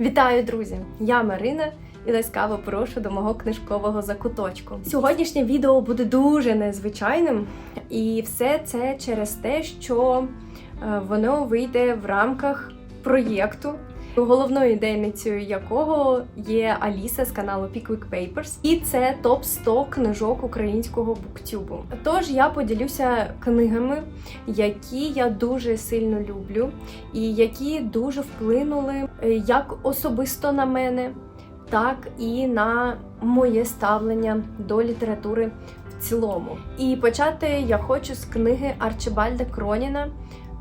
Вітаю, друзі! Я Марина і ласкаво прошу до мого книжкового закуточку. Сьогоднішнє відео буде дуже незвичайним, і все це через те, що е, воно вийде в рамках проєкту. Головною ідейницею якого є Аліса з каналу Pickwick Papers, і це топ 100 книжок українського буктюбу. Тож я поділюся книгами, які я дуже сильно люблю, і які дуже вплинули е, як особисто на мене, так і на моє ставлення до літератури в цілому. І почати я хочу з книги Арчибальда Кроніна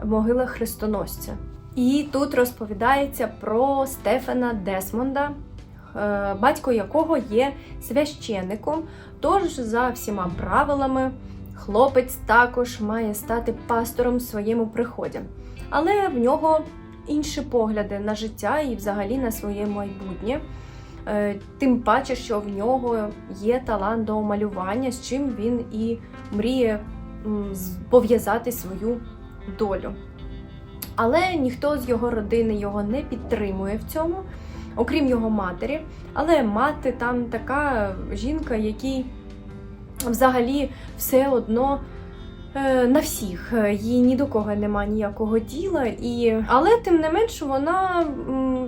Могила хрестоносця. І тут розповідається про Стефана Десмонда, е, батько якого є священником. Тож, за всіма правилами, хлопець також має стати пастором в своєму приході. Але в нього інші погляди на життя і взагалі на своє майбутнє. Е, Тим паче, що в нього є талант до малювання, з чим він і мріє пов'язати свою долю. Але ніхто з його родини його не підтримує в цьому, окрім його матері. Але мати там така жінка, якій взагалі все одно е, на всіх. Їй ні до кого нема ніякого діла. І... Але тим не менш вона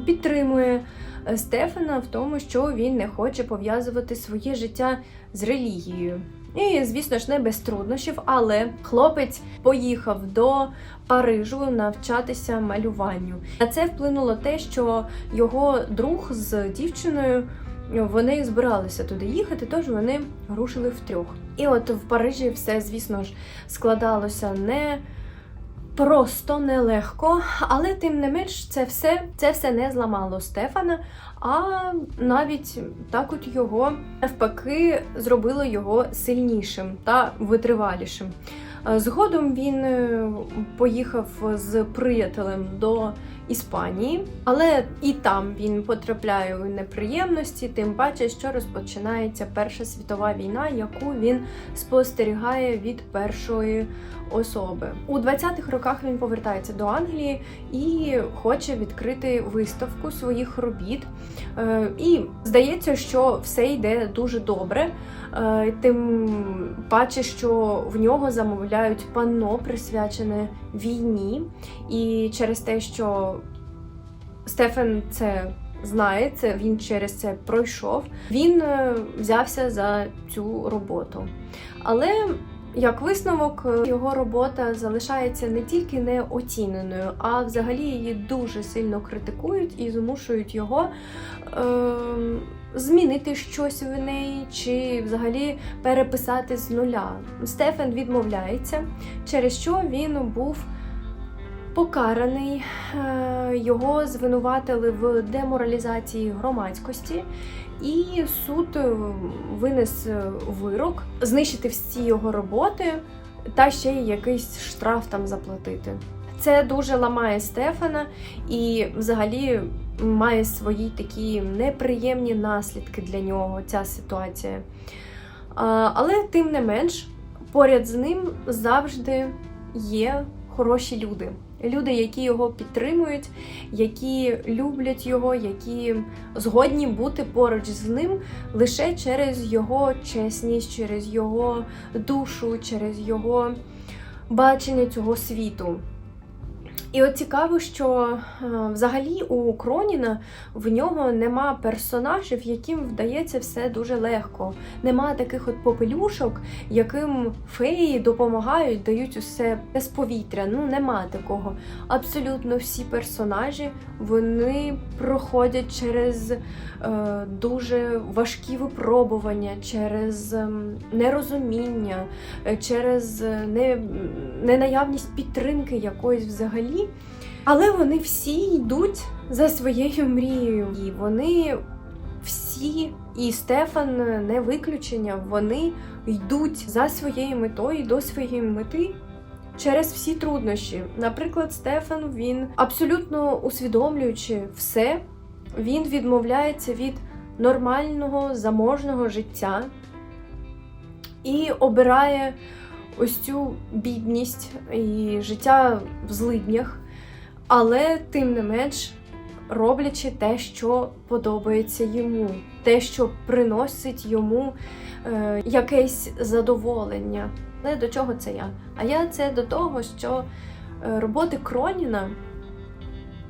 підтримує е, Стефана в тому, що він не хоче пов'язувати своє життя з релігією. І, звісно ж, не без труднощів, але хлопець поїхав до Парижу навчатися малюванню. На це вплинуло те, що його друг з дівчиною вони збиралися туди їхати, тож вони рушили втрьох. І от в Парижі все, звісно ж, складалося не просто, нелегко, але тим не менш, це все, це все не зламало Стефана, а навіть так от його навпаки зробило його сильнішим та витривалішим. Е, Згодом він е, поїхав з приятелем до Іспанії, але і там він потрапляє у неприємності, тим паче, що розпочинається Перша світова війна, яку він спостерігає від першої особи. У 20-х роках він повертається до Англії і хоче відкрити виставку своїх робіт. Е, І здається, що все йде дуже добре. Е, Тим паче, що в нього замовляють панно, присвячене війні, і через те, що Стефан це знає, це він через це пройшов. Він е, взявся за цю роботу. Але як висновок, е, його робота залишається не тільки неоціненою, а взагалі її дуже сильно критикують і змушують його е, змінити щось в неї чи взагалі переписати з нуля. Стефан відмовляється, через що він був покараний. Е, Його звинуватили в деморалізації громадськості, і суд е, винес е, вирок знищити всі його роботи та ще й якийсь штраф там заплатити. Це дуже ламає Стефана і взагалі має свої такі неприємні наслідки для нього ця ситуація. Але тим не менш, поряд з ним завжди є хороші люди. Люди, які його підтримують, які люблять його, які згодні бути поруч з ним лише через його чесність, через його душу, через його бачення цього світу. І от цікаво, що е, взагалі у Кроніна в нього нема персонажів, яким вдається все дуже легко. Нема таких от попелюшок, яким феї допомагають, дають усе без повітря. Ну нема такого. Абсолютно всі персонажі вони проходять через е, дуже важкі випробування, через ем, нерозуміння, е, через е, не, ненаявність підтримки якоїсь взагалі. Але вони всі йдуть за своєю мрією. І вони всі, і Стефан не виключення, вони йдуть за своєю метою до своєї мети. Через всі труднощі. Наприклад, Стефан він абсолютно усвідомлюючи все, він відмовляється від нормального заможного життя і обирає ось цю бідність і життя в злиднях. Але тим не менш роблячи те, що подобається йому, те, що приносить йому е, якесь задоволення. Але до чого це я? А я це до того, що е, роботи Кроніна,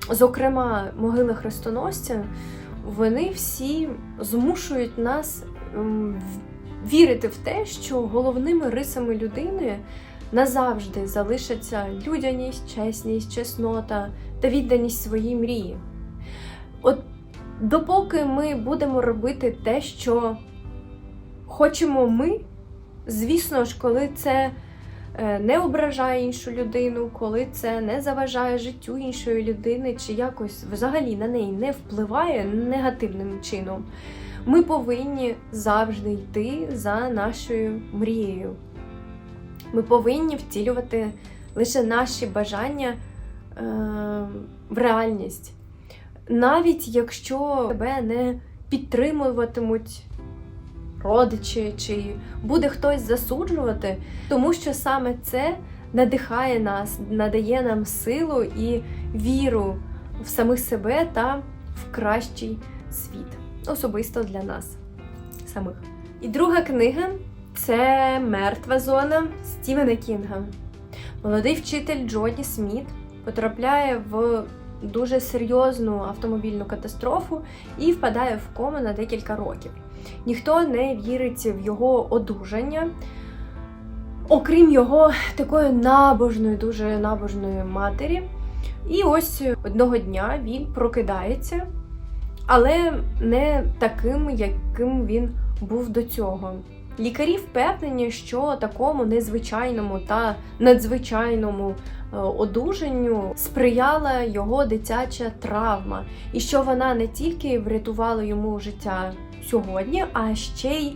зокрема могили хрестоносця, вони всі змушують нас вірити в те, що головними рисами людини назавжди залишаться людяність, чесність, чеснота та відданість своїй мрії. От допоки ми будемо робити те, що хочемо ми, звісно ж, коли це е, не ображає іншу людину, коли це не заважає життю іншої людини, чи якось взагалі на неї не впливає негативним чином, ми повинні завжди йти за нашою мрією. Ми повинні втілювати лише наші бажання е, в реальність. Навіть якщо тебе не підтримуватимуть родичі, чи буде хтось засуджувати, тому що саме це надихає нас, надає нам силу і віру в самих себе та в кращий світ, особисто для нас самих. І друга книга це Мертва зона Стівена Кінга. Молодий вчитель Джоді Сміт потрапляє в дуже серйозну автомобільну катастрофу і впадає в кому на декілька років. Ніхто не вірить в його одужання, окрім його такої набожної, дуже набожної матері. І ось одного дня він прокидається, але не таким, яким він був до цього. Лікарі впевнені, що такому незвичайному та надзвичайному е, одужанню сприяла його дитяча травма, і що вона не тільки врятувала йому життя сьогодні, а ще й е,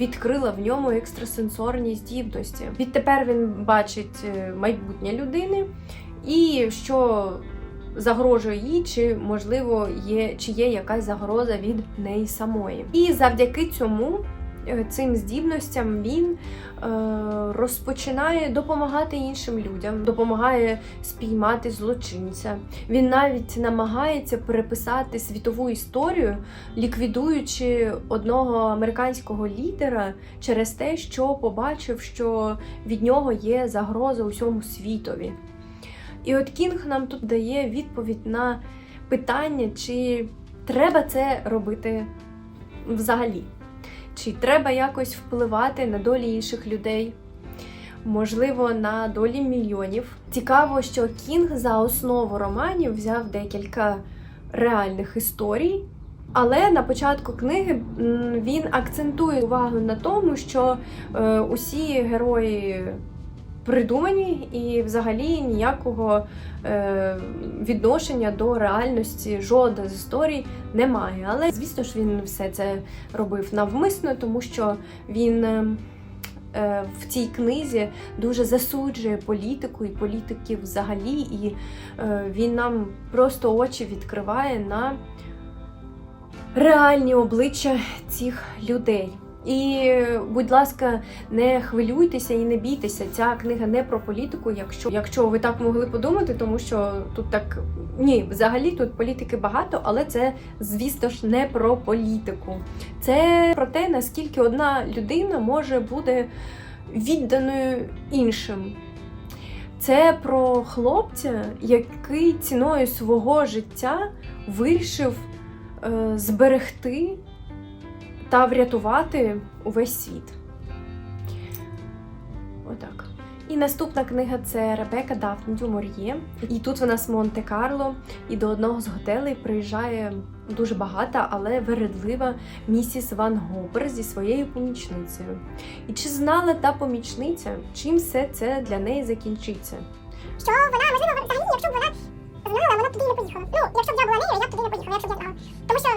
відкрила в ньому екстрасенсорні здібності. Відтепер він бачить е, майбутнє людини і що загрожує їй, чи можливо є чи є якась загроза від неї самої. І завдяки цьому. е, Цим здібностям він е, розпочинає допомагати іншим людям, допомагає спіймати злочинця. Він навіть намагається переписати світову історію, ліквідуючи одного американського лідера через те, що побачив, що від нього є загроза усьому світові. І от Кінг нам тут дає відповідь на питання, чи треба це робити взагалі. Чи треба якось впливати на долі інших людей? Можливо, на долі мільйонів. Цікаво, що Кінг за основу романів взяв декілька реальних історій, але на початку книги він акцентує увагу на тому, що е, усі герої придумані і взагалі ніякого е, відношення до реальності жодна з історій немає. Але звісно ж він все це робив навмисно, тому що він. е, е, В цій книзі дуже засуджує політику і політиків взагалі, і е, він нам просто очі відкриває на реальні обличчя цих людей. І, будь ласка, не хвилюйтеся і не бійтеся. Ця книга не про політику, якщо, якщо ви так могли подумати, тому що тут так ні, взагалі тут політики багато, але це, звісно ж, не про політику. Це про те, наскільки одна людина може бути відданою іншим. Це про хлопця, який ціною свого життя вирішив е, зберегти та врятувати увесь світ. Отак. І наступна книга це Ребека Дафні Дюмор'є. І тут вона з Монте-Карло, і до одного з готелей приїжджає дуже багата, але вередлива місіс Ван Гопер зі своєю помічницею. І чи знала та помічниця, чим все це для неї закінчиться? що вона, можливо, взагалі, якщо б вона знала, вона туди не поїхала. Ну, якщо б я була нею, я б туди не поїхала, якщо б я знала. Тому що,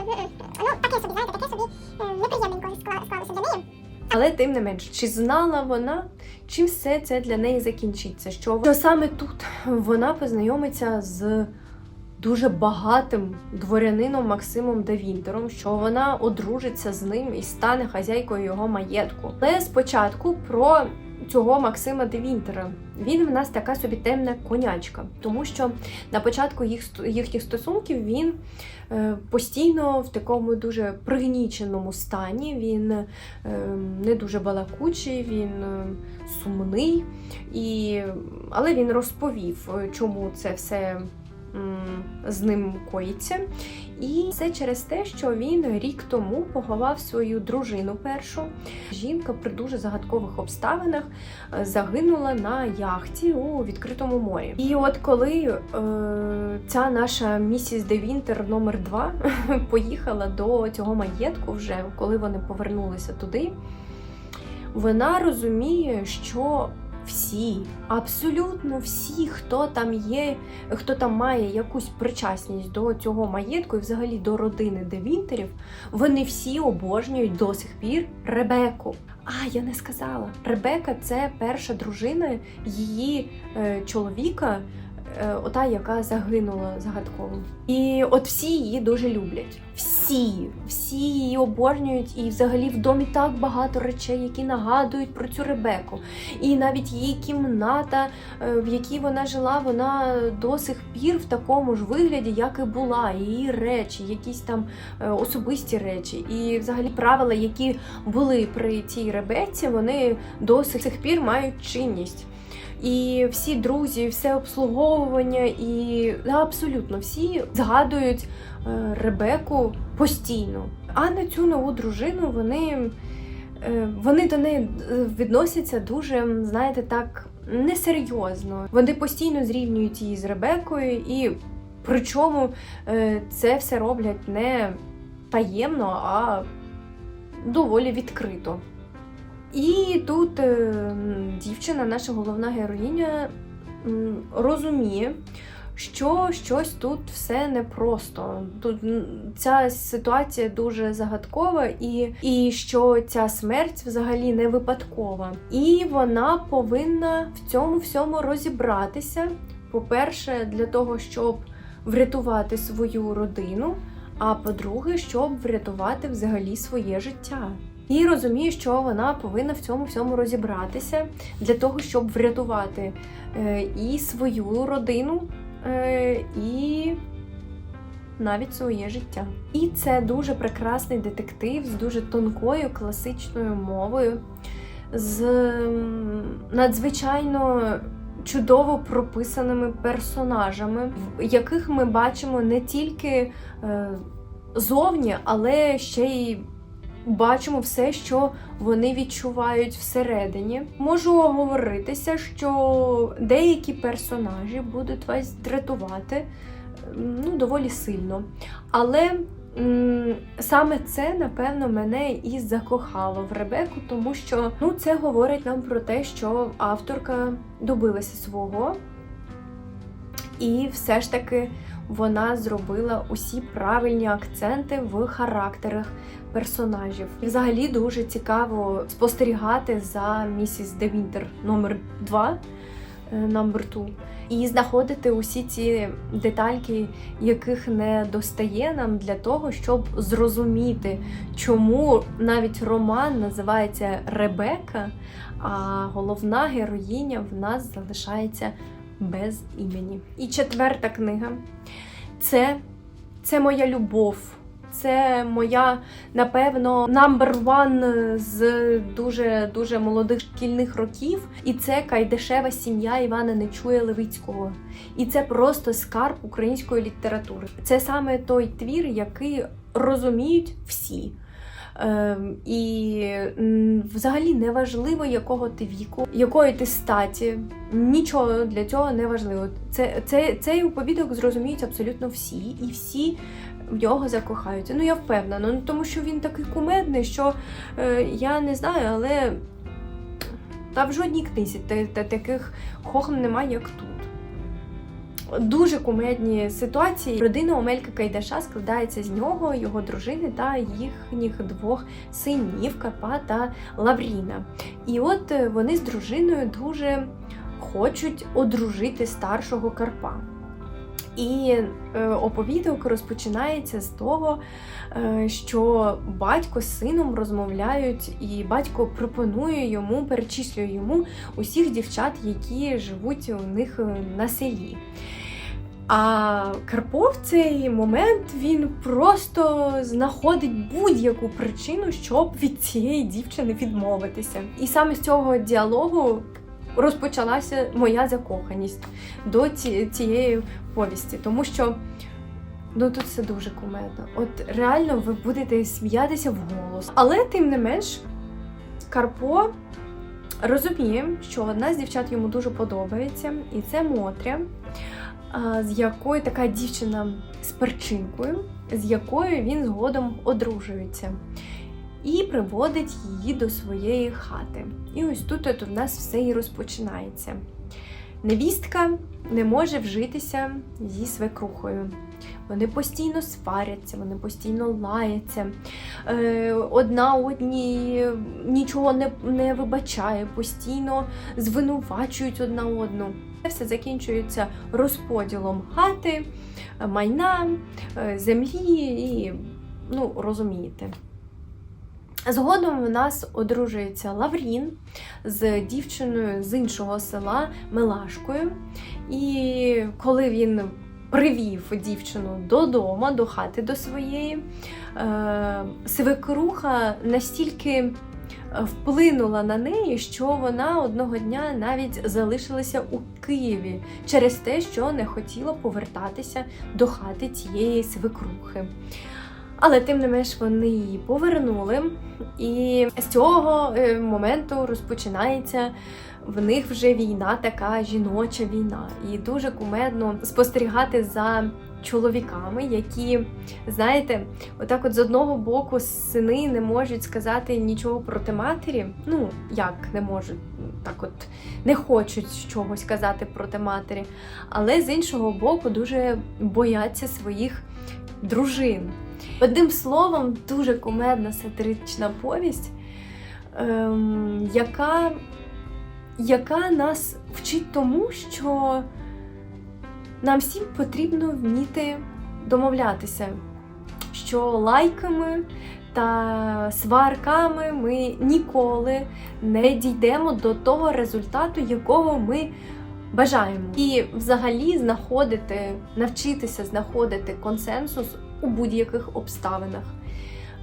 ну, таке собі, знаєте, таке собі неприємненько склалося для неї. Але тим не менш, чи знала вона, чим все це для неї закінчиться? Що, саме тут вона познайомиться з дуже багатим дворянином Максимом Девінтером, що вона одружиться з ним і стане хазяйкою його маєтку. Але спочатку про цього Максима де Вінтера. Він в нас така собі темна конячка, тому що на початку їх їхніх стосунків він е, постійно в такому дуже пригніченому стані. Він е, не дуже балакучий, він е, сумний, і... але він розповів, чому це все з ним коїться. І це через те, що він рік тому поховав свою дружину першу. Жінка при дуже загадкових обставинах е, загинула на яхті у відкритому морі. І от коли е, ця наша місіс Де Вінтер номер 2 поїхала до цього маєтку, вже коли вони повернулися туди, вона розуміє, що всі, абсолютно всі, хто там є, хто там має якусь причасність до цього маєтку і взагалі до родини Девінтерів, вони всі обожнюють до сих пір Ребеку. А, я не сказала. Ребека це перша дружина її е, чоловіка, ота, яка загинула загадково. І от всі її дуже люблять. Всі, всі її обожнюють, і взагалі в домі так багато речей, які нагадують про цю Ребеку. І навіть її кімната, е, в якій вона жила, вона до сих пір в такому ж вигляді, як і була. Її речі, якісь там е, особисті речі, і взагалі правила, які були при цій Ребеці, вони до сих пір мають чинність. І всі друзі, все обслуговування, і абсолютно всі згадують е, Ребеку постійно. А на цю нову дружину вони, е, вони до неї е, відносяться дуже, знаєте, так несерйозно. Вони постійно зрівнюють її з Ребекою, і причому це все роблять не таємно, а доволі відкрито. І тут е, дівчина, наша головна героїня, розуміє, що щось тут все непросто. Тут ця ситуація дуже загадкова, і, і що ця смерть взагалі не випадкова. І вона повинна в цьому всьому розібратися. По-перше, для того, щоб врятувати свою родину, а по-друге, щоб врятувати взагалі своє життя. І розуміє, що вона повинна в цьому всьому розібратися для того, щоб врятувати е, і свою родину, е, і навіть своє життя. І це дуже прекрасний детектив з дуже тонкою класичною мовою, з надзвичайно чудово прописаними персонажами, в яких ми бачимо не тільки е, зовні, але ще й бачимо все, що вони відчувають всередині. Можу оговоритися, що деякі персонажі будуть вас дратувати ну, доволі сильно. Але саме це, напевно, мене і закохало в Ребеку, тому що ну, це говорить нам про те, що авторка добилася свого. І все ж таки вона зробила усі правильні акценти в характерах персонажів. І взагалі дуже цікаво спостерігати за місіс Де Вінтер номер 2 номер 2 і знаходити усі ці детальки, яких не достає нам для того, щоб зрозуміти, чому навіть роман називається Ребека, а головна героїня в нас залишається без імені. І четверта книга це, це моя любов. Це моя, напевно, number one з дуже дуже молодих шкільних років. І це Кайдашева сім'я Івана Нечуя Левицького. І це просто скарб української літератури. Це саме той твір, який розуміють всі. Ем, і взагалі не важливо, якого ти віку, якої ти статі. Нічого для цього не важливо. Це, це, цей оповідок зрозуміють абсолютно всі, і всі в нього закохаються. Ну я впевнена, ну тому що він такий кумедний, що е, я не знаю, але та в жодній книзі та, та таких хохм немає, як тут. Дуже кумедні ситуації. Родина Омелька Кайдаша складається з нього, його дружини та їхніх двох синів Карпа та Лавріна. І от е, вони з дружиною дуже хочуть одружити старшого Карпа. І е, оповідок розпочинається з того, е, що батько з сином розмовляють, і батько пропонує йому, перечислює йому усіх дівчат, які живуть у них е, на селі. А Карпо в цей момент він просто знаходить будь-яку причину, щоб від цієї дівчини відмовитися. І саме з цього діалогу розпочалася моя закоханість до ці- цієї повісті, тому що ну тут все дуже кумедно. От реально ви будете сміятися вголос. Але тим не менш, Карпо розуміє, що одна з дівчат йому дуже подобається, і це Мотря, з якою така дівчина з перчинкою, з якою він згодом одружується. І приводить її до своєї хати. І ось тут от у нас все і розпочинається. Невістка не може вжитися зі свекрухою. Вони постійно сваряться, вони постійно лаяться. Е, одна одній нічого не, не вибачає, постійно звинувачують одна одну. Це все закінчується розподілом хати, майна, е, землі і, ну, розумієте. Згодом у нас одружується Лаврін з дівчиною з іншого села Мелашкою. І коли він привів дівчину додому, до хати до своєї, е, свекруха настільки е, вплинула на неї, що вона одного дня навіть залишилася у Києві через те, що не хотіла повертатися до хати цієї свекрухи. Але тим не менш вони її повернули, і з цього е, моменту розпочинається в них вже війна, така жіноча війна. І дуже кумедно спостерігати за чоловіками, які, знаєте, отак, от з одного боку, сини не можуть сказати нічого проти матері. Ну, як не можуть, так от не хочуть чогось казати проти матері, але з іншого боку, дуже бояться своїх дружин. Одним словом, дуже кумедна сатирична повість, ем, яка, яка нас вчить тому, що нам всім потрібно вміти домовлятися, що лайками та сварками ми ніколи не дійдемо до того результату, якого ми бажаємо. І взагалі знаходити, навчитися знаходити консенсус у будь-яких обставинах.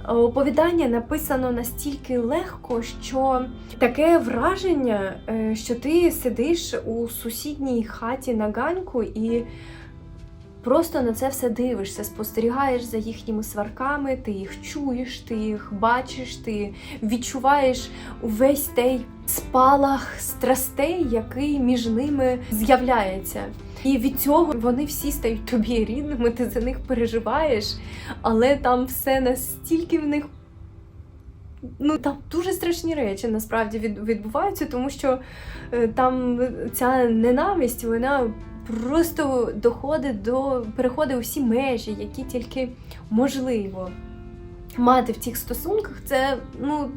Е, Оповідання написано настільки легко, що таке враження, е, що ти сидиш у сусідній хаті на ганку і просто на це все дивишся, спостерігаєш за їхніми сварками, ти їх чуєш, ти їх бачиш, ти відчуваєш увесь той спалах страстей, який між ними з'являється. І від цього вони всі стають тобі рідними, ти за них переживаєш, але там все настільки в них. Ну, там дуже страшні речі насправді відбуваються, тому що е, там ця ненависть, вона просто доходить до переходить усі межі, які тільки можливо мати в цих стосунках. Це ну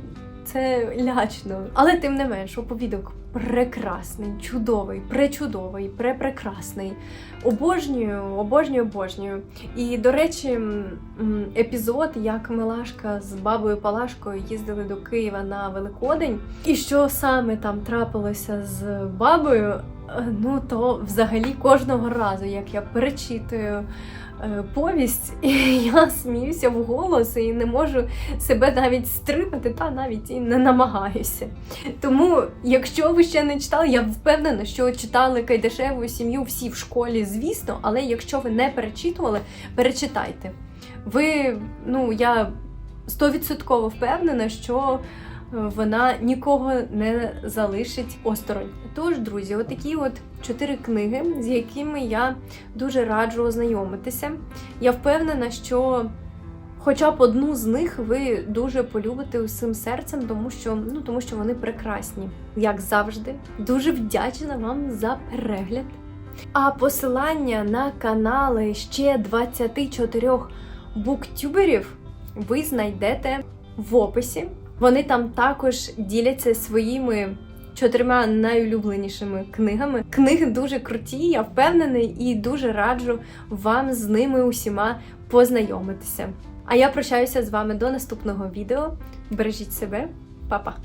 це лячно. Але тим не менш, оповідок прекрасний, чудовий, пречудовий, препрекрасний. Обожнюю, обожнюю, обожнюю. І, до речі, епізод, як Милашка з бабою Палашкою їздили до Києва на Великодень, і що саме там трапилося з бабою, е, ну то взагалі кожного разу, як я перечитую. Е, Повість, і я сміюся в голос і не можу себе навіть стримати, та навіть і не намагаюся. Тому, якщо ви ще не читали, я впевнена, що читали Кайдашеву сім'ю всі в школі, звісно, але якщо ви не перечитували, перечитайте. Ви, ну, я стовідсотково впевнена, що вона нікого не залишить осторонь. Тож, друзі, отакі от чотири книги, з якими я дуже раджу ознайомитися. Я впевнена, що хоча б одну з них ви дуже полюбите усім серцем, тому що, ну, тому що вони прекрасні. Як завжди, дуже вдячна вам за перегляд. А посилання на канали ще 24 буктюберів ви знайдете в описі. Вони там також діляться своїми чотирма найулюбленішими книгами. Книги дуже круті, я впевнений, і дуже раджу вам з ними усіма познайомитися. А я прощаюся з вами до наступного відео. Бережіть себе, Па-па!